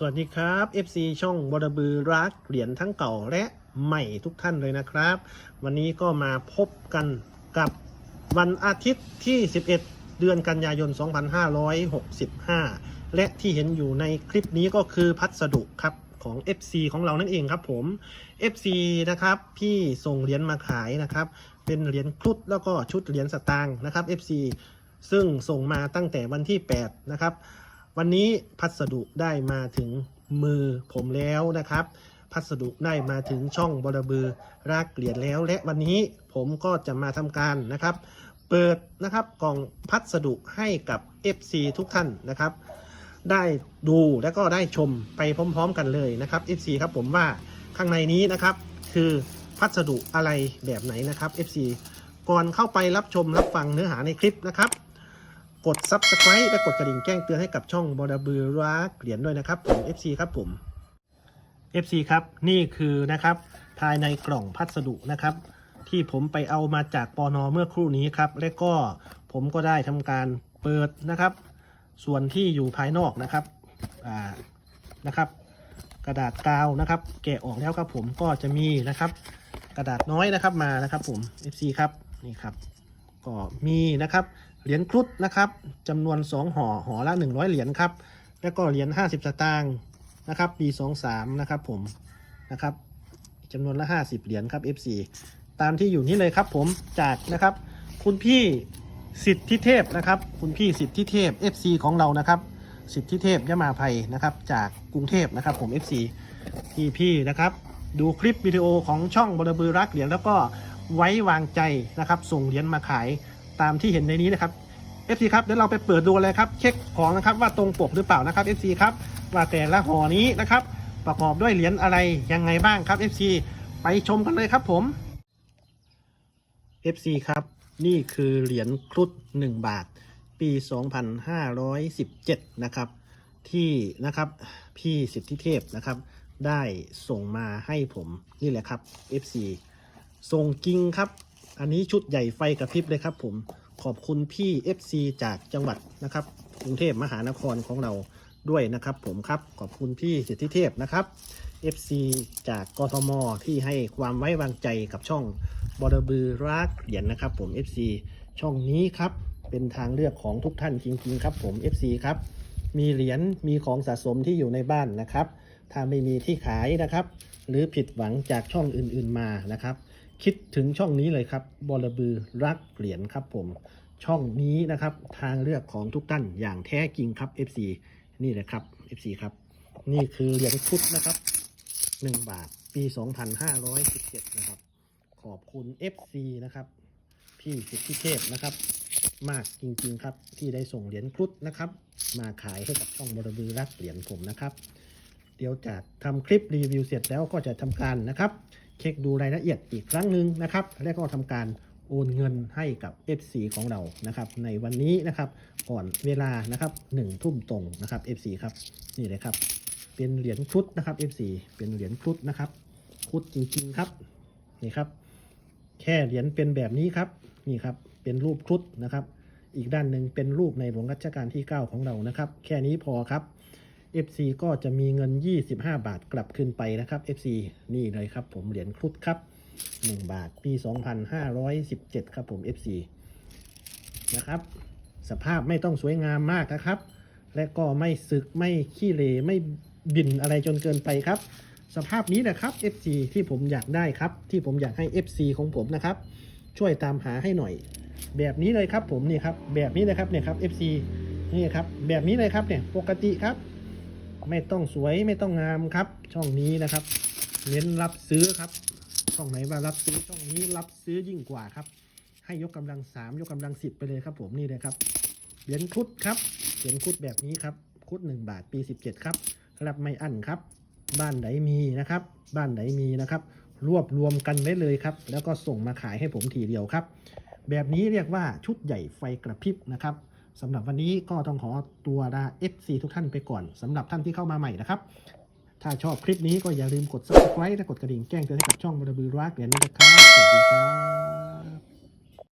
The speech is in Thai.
สวัสดีครับ FC ช่องบอดบือรักเหรียญทั้งเก่าและใหม่ทุกท่านเลยนะครับ วันนี้ก็มาพบกันกับวันอาทิตย์ที่ 11 เดือนกันยายน 2565 และที่เห็นอยู่ในคลิปนี้ก็คือพัสดุครับของ FC ของเรานั่นเองครับผม FC นะครับพี่ส่งเหรียญมาขายนะครับ เป็นเหรียญครุฑแล้วก็ชุดเหรียญสตางค์นะครับ FC ซึ่งส่งมาตั้งแต่วันที่ 8 นะครับ วันนี้พัสดุได้มาถึงมือผมแล้วนะครับ พัสดุได้มาถึงช่องบรบือรักเหรียญแล้ว และวันนี้ผมก็จะมาทำการนะครับ เปิดนะครับกล่องพัสดุให้กับ FC ทุกท่านนะครับ ได้ดูและก็ได้ชมไปพร้อมๆกันเลยนะครับ FC ครับผมว่าข้างในนี้นะครับคือพัสดุอะไรแบบไหนนะครับ FC ก่อนเข้าไปรับชมรับฟังเนื้อหาในคลิปนะครับ กด Subscribe และกดกระดิ่งแจ้งเตือนให้กับช่องบอดบือรักเหรียญด้วยนะครับผม FC ครับผม FC ครับนี่คือนะครับภายในกล่องพัสดุนะครับ ที่ผมไปเอามาจากปอนอเมื่อครู่นี้ครับและก็ผมก็ได้ทำการเปิดนะครับ ส่วนที่อยู่ภายนอกนะครับอ่านะครับกระดาษกาวนะครับ แกะออกแล้วครับผมก็จะมีนะครับ กระดาษน้อยนะครับมานะครับผม FC ครับนี่ครับ ก็มีนะครับเหรียญครุฑนะครับจำนวน 2ห่อห่อละ 100 เหรียญครับแล้วก็เหรียญ50 สตางค์นะครับปี 23 นะครับผมนะครับจำนวนละ 50 เหรียญครับ FC ตามที่อยู่นี้เลยครับผมจากนะครับ คุณพี่สิทธิเทพนะครับ คุณพี่สิทธิเทพ FC ของเรานะครับสิทธิเทพยมาภัยนะครับ จากกรุงเทพนะครับผม FC พี่พี่นะครับ ดูคลิปวิดีโอของช่องบรบือรักเหรียญแล้วก็ ไว้วางใจนะครับ ส่งเหรียญมาขายตามที่เห็นในนี้นะครับ FC ครับเดี๋ยวเราไปเปิดดูเลยครับเช็คของนะครับว่าตรงปกหรือเปล่านะครับ FC ครับว่าแต่ละห่อนี้นะครับ ประกอบด้วยเหรียญอะไรยังไงบ้างครับ FC ไปชมกันเลยครับผม FC ครับ นี่คือเหรียญครุฑ1 บาท ปี 2517 นะครับ ที่นะครับพี่สิทธิเทพนะครับ ได้ส่งมาให้ผมนี่แหละครับ FC ส่งจริงครับ อันนี้ชุดใหญ่ไฟกระพริบเลยครับ ผมขอบคุณพี่ FC จากจังหวัดนะครับกรุงเทพมหานครของเราด้วยนะครับ ผมครับขอบคุณพี่สิทธิเทพนะครับ FC จากกทมที่ให้ความไว้วางใจกับช่องบอดบือรักเหรียญนะครับ ผม FC ช่องนี้ครับ เป็นทางเลือกของทุกท่านจริงๆครับ ผม FC ครับ มีเหรียญมีของสะสมที่อยู่ในบ้านนะครับ ถ้าไม่มีที่ขายนะครับ หรือผิดหวังจากช่องอื่นๆมานะครับ คิดถึงช่องนี้เลยครับบอลบือรักเหรียญครับผมช่องนี้นะครับ ทางเลือกของทุกท่านอย่างแท้จริงครับ FC นี่แหละครับ FC ครับ นี่คือเหรียญพุทธนะครับ 1 บาทปี 2517 นะครับ ขอบคุณ FC นะครับ พี่สิทธิเทพนะครับ มากจริงๆครับ ที่ได้ส่งเหรียญครุฑนะครับ มาขายให้กับช่องบรบือรักเหรียญผมนะครับ เดี๋ยวจะทำคลิปรีวิวเสร็จแล้วก็จะทำการนะครับ เช็คดูรายละเอียดอีกครั้งหนึ่งนะครับ แล้วก็ทำการโอนเงินให้กับ FC ของเรานะครับในวันนี้นะครับก่อนเวลานะครับหนึ่งทุ่มตรงนะครับ FC ครับนี่เลยครับ เป็นเหรียญครุฑนะครับ FC เป็นเหรียญครุฑนะครับครุฑจริงๆครับนี่ครับ แค่เหรียญเป็นแบบนี้ครับนี่ครับเป็นรูปครุฑนะครับ อีกด้านหนึ่งเป็นรูปในหลวงรัชกาลที่ 9 ของเรานะครับ แค่นี้พอครับ FC ก็จะมีเงิน 25 บาทกลับคืนไปนะครับ FC นี่เลยครับผมเหรียญครุฑครับ 1 บาทปี 2517 ครับผม FC นะครับ สภาพไม่ต้องสวยงามมากนะครับ และก็ไม่สึกไม่ขี้เหร่ไม่บินอะไรจนเกินไปครับ สภาพนี้นะครับ FC ที่ผมอยากได้ครับ ที่ผมอยากให้ FC ของผมนะครับ ช่วยตามหาให้หน่อย แบบนี้เลยครับผมนี่ครับแบบนี้เลยครับเนี่ยครับ FC นี่ครับแบบนี้เลยครับเนี่ยปกติครับ ไม่ต้องสวยไม่ต้องงามครับ ช่องนี้นะครับ เน้นรับซื้อครับ ช่องไหนว่ารับซื้อช่องนี้รับซื้อยิ่งกว่าครับ ให้ยกกำลังสามยกกำลังสิบไปเลยครับ ผมนี่เลยครับเหรียญคุดครับเหรียญคุดแบบนี้ครับคุดหนึ่งบาทปีสิบเจ็ดครับรับไม่อั้นครับ บ้านไหนมีนะครับ บ้านไหนมีนะครับ รวบรวมกันไว้เลยครับ แล้วก็ส่งมาขายให้ผมทีเดียวครับ แบบนี้เรียกว่าชุดใหญ่ไฟกระพริบนะครับ สำหรับวันนี้ก็ต้องขอตัวลา FC ทุกท่านไปก่อนสำหรับท่านที่เข้ามาใหม่นะครับ ถ้าชอบคลิปนี้ก็อย่าลืมกด subscribe และกดกระดิ่งแจ้งเตือนให้กับช่องบรบือรักเหรียญนี้นะครับสวัสดีครับ